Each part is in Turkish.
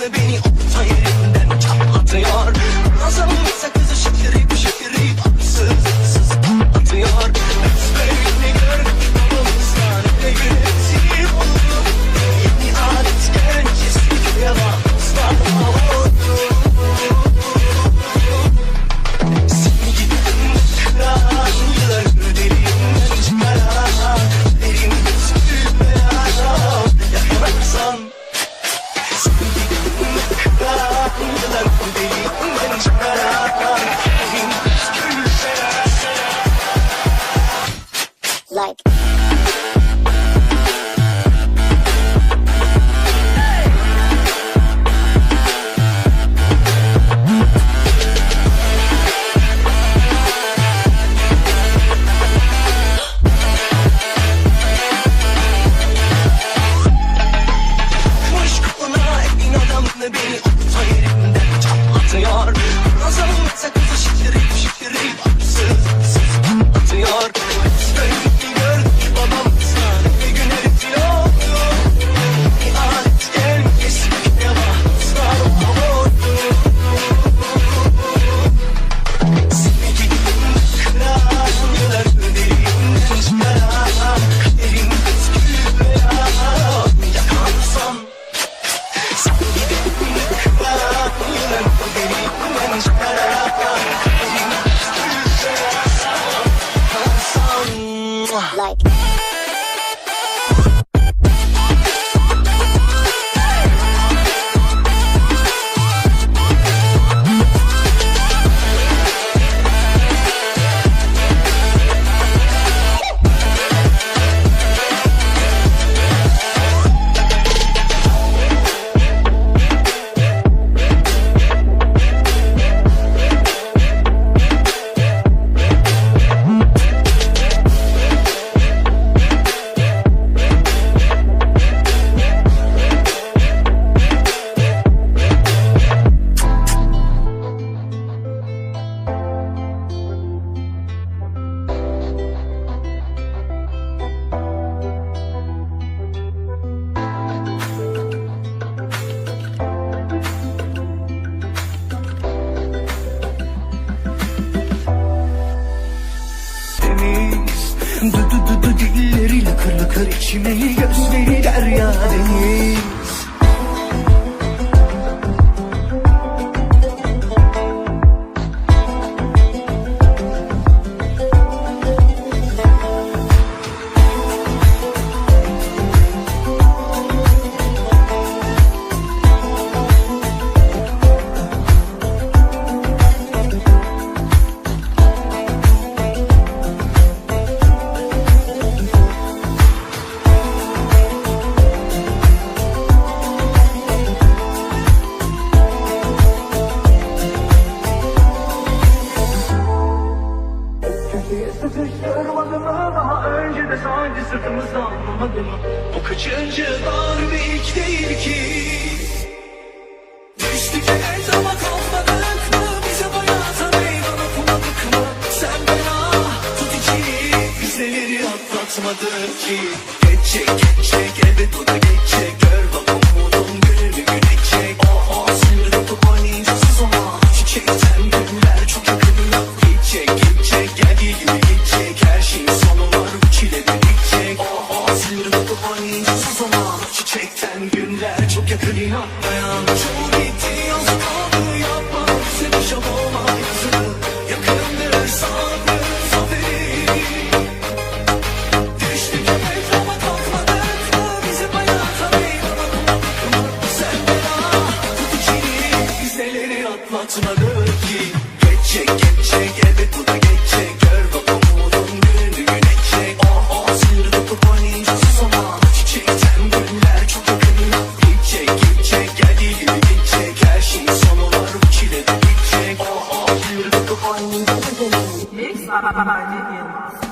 Canı beni orta yerinden çatlatıyor. Nazım ise these Çileyi gözleri derya deniz sırtımızı almama dönüyor Bu kaçıncı darbe ilk değil ki? Düştük el ama kalmadık mı? Bize hayata meydan okumadık mı? Sen bana tut içini Biz neleri atlatmadık ki. Geçecek geçecek elbet o da geçecek Mix by Yılmaz.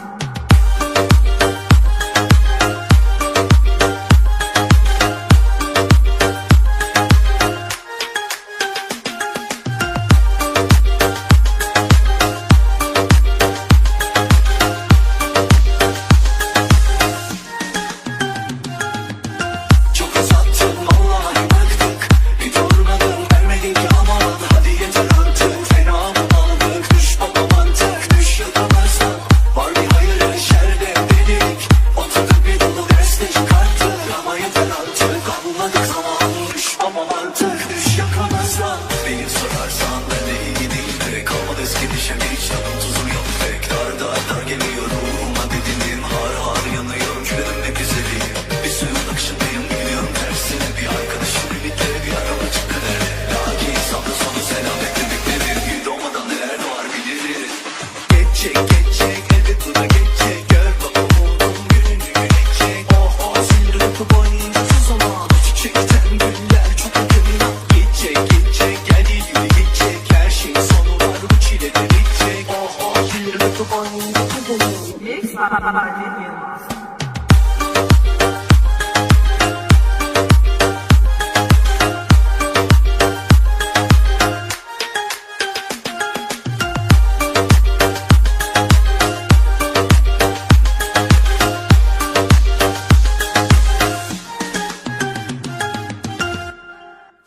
Mix DJ Master.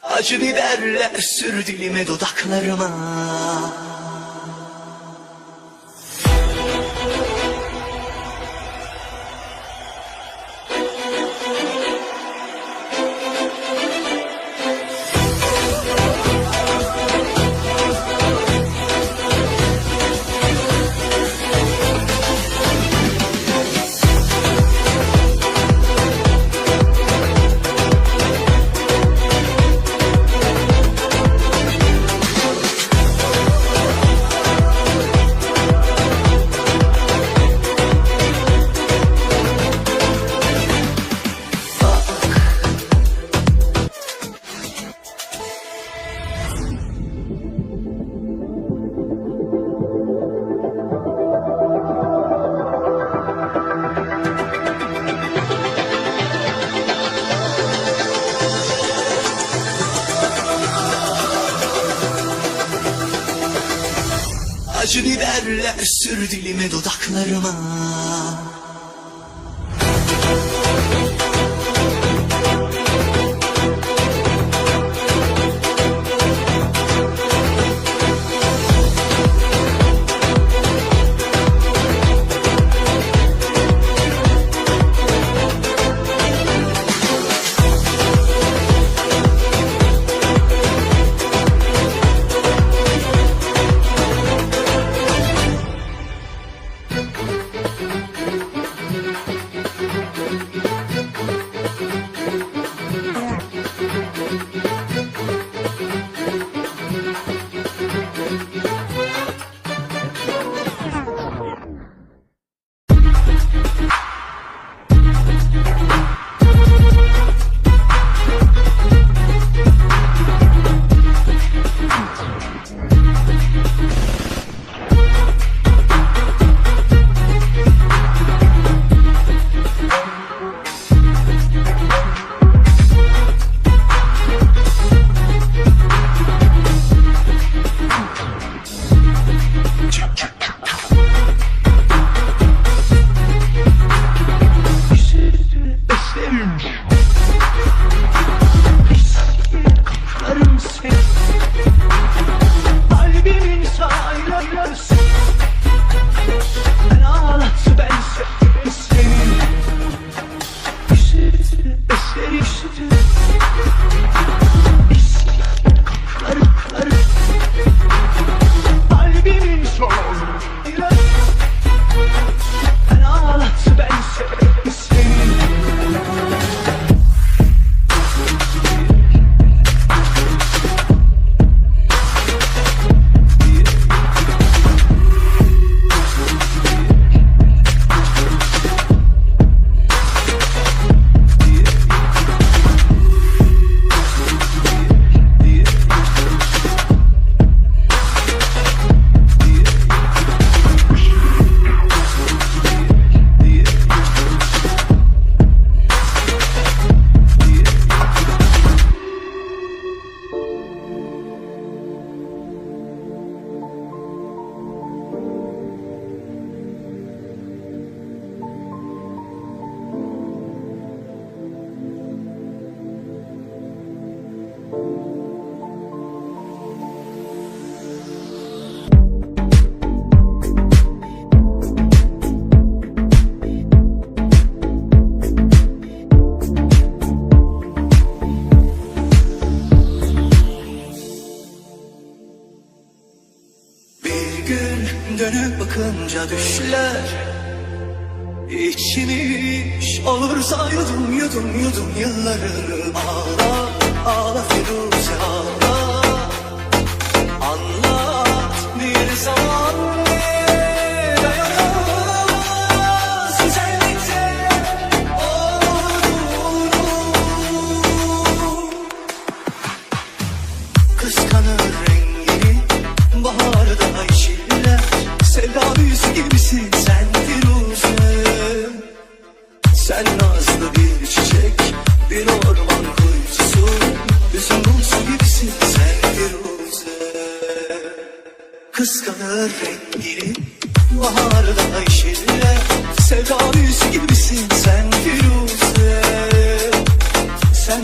Acı biberler sür dilime dudaklarıma Acı biberler sür dilime dudaklarıma dönüp bakınca düşler. İçmiş olursa yudum yudum yudum yıllarını Ağla Rengini Baharda yeşiller Sevda büyüsü gibisin sen Firuze. Sen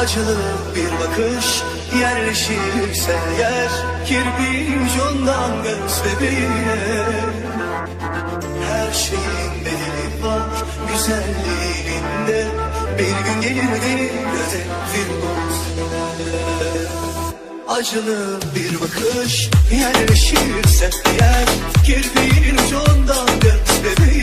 Acılı bir bakış yerleşirse yer Kirpi ucundan göz bebeğine Her şeyin bedeli var güzelliğinde Bir gün gelir gelir göze Firuze Acılı bir bakış yerleşirse yer Kirpiğin ucundan göz bebeğine